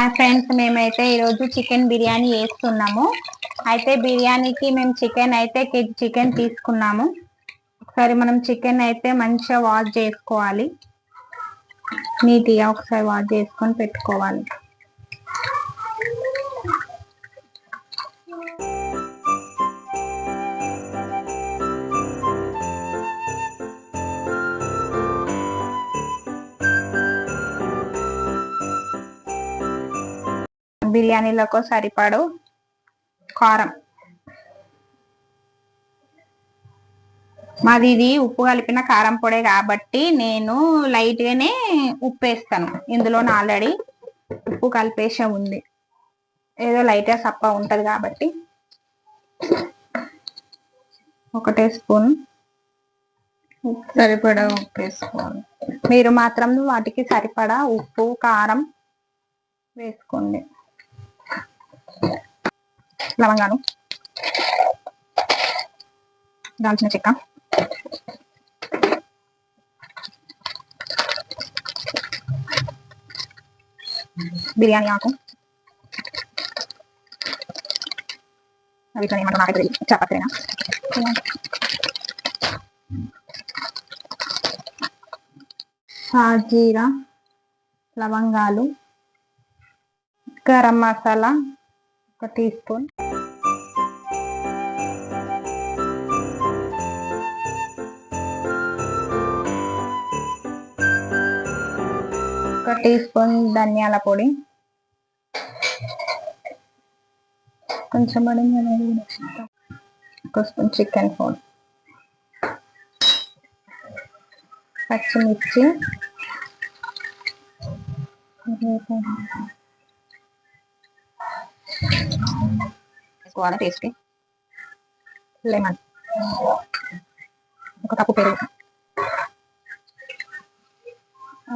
Hi friends మేమైతే ఈరోజు chicken biryani వేస్తున్నాము అయితే బిర్యానీకి మేము చికెన్ అయితే కేజీ చికెన్ తీసుకున్నాము. ఒకసారి మనం చికెన్ అయితే మంచిగా వాష్ చేసుకోవాలి. నీట్గా ఒకసారి వాష్ చేసుకొని పెట్టుకోవాలి. బిర్యానీలకు సరిపడు కారం. మాది ఇది ఉప్పు కలిపిన కారం పొడే కాబట్టి నేను లైట్గానే ఉప్పు వేస్తాను. ఇందులో ఆల్రెడీ ఉప్పు కలిపేసే ఉంది. ఏదో లైట్గా సప్ప ఉంటుంది కాబట్టి. ఒకటే స్పూన్ సరిపడా ఉప్పు వేసుకోవాలి. మీరు మాత్రం వాటికి సరిపడా ఉప్పు కారం వేసుకోండి. లవంగాలు. దాల్చిన చెక్క. బిర్యానీ ఆకు. వీటిలో ఏమంటారు నాకైతే తెలియదు చాపత్రేనా షాజీరా లవంగాలు గరం మసాలా ఒక టీ స్పూన్ ఒక టీ స్పూన్ ధనియాల పొడి కొంచెం పడింది అనేది కూడా వేసుకుంటాం. ఒక స్పూన్ చికెన్ పొడి పచ్చిమిర్చి వేసుకోవాలి టేస్ట్కి లెమన్. ఒక కప్పు పెరుగు.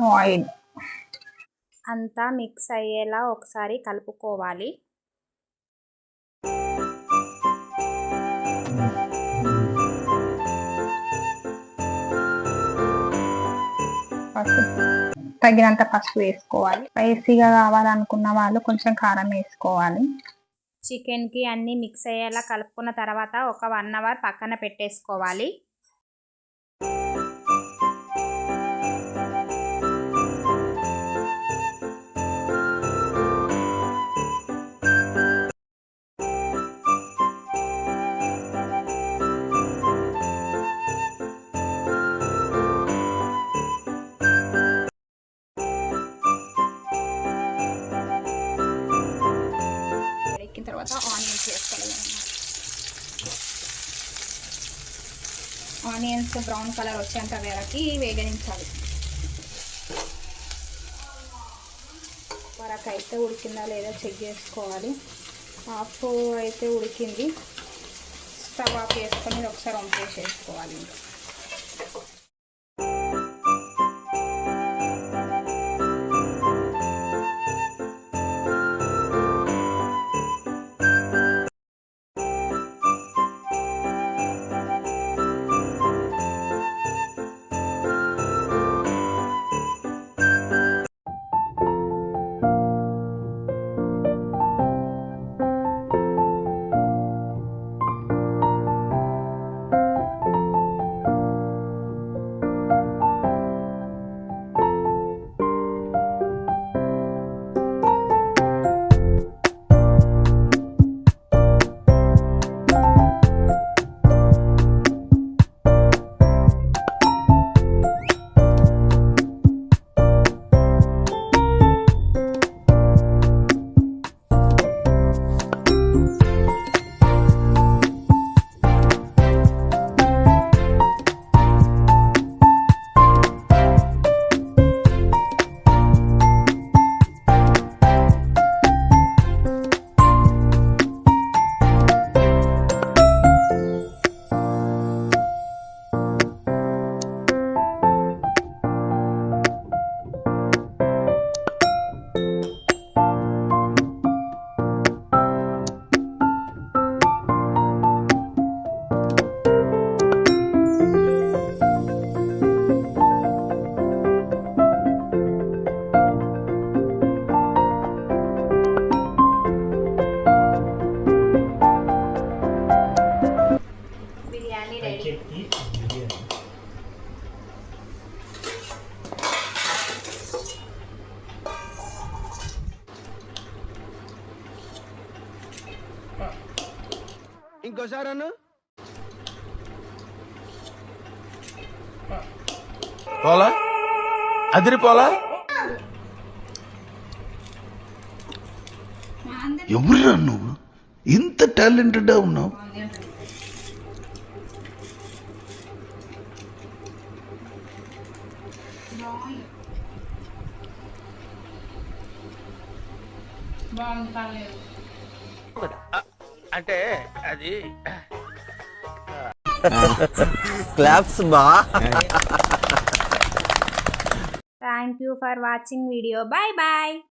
ఆయిల్. అంతా మిక్స్ అయ్యేలా ఒకసారి కలుపుకోవాలి. పసుపు. తగినంత పసుపు వేసుకోవాలి. స్పైసీగా కావాలనుకున్న వాళ్ళు కొంచెం కారం వేసుకోవాలి. చికెన్కి అన్నీ మిక్స్ అయ్యేలా కలుపుకున్న తర్వాత ఒక వన్ అవర్ పక్కన పెట్టేసుకోవాలి. ఆనియన్స్ బ్రౌన్ కలర్ వచ్చేంత వరకు వేగనించాలి. వరకు అయితే ఉడికిందా లేదా చెక్ చేసుకోవాలి. హాఫ్ అయితే ఉడికింది. స్టవ్ ఆఫ్ చేసుకొని ఒకసారి వంపేసేసుకోవాలి. ఇంకా ఇంకోసారి అన్న. పోలా? అదిరిపోలా ఎవరురా నువ్వు? ఇంత టాలెంటెడ్ ఉన్నావు. అంటే అది క్లాప్స్ బా. Thank you for watching video bye bye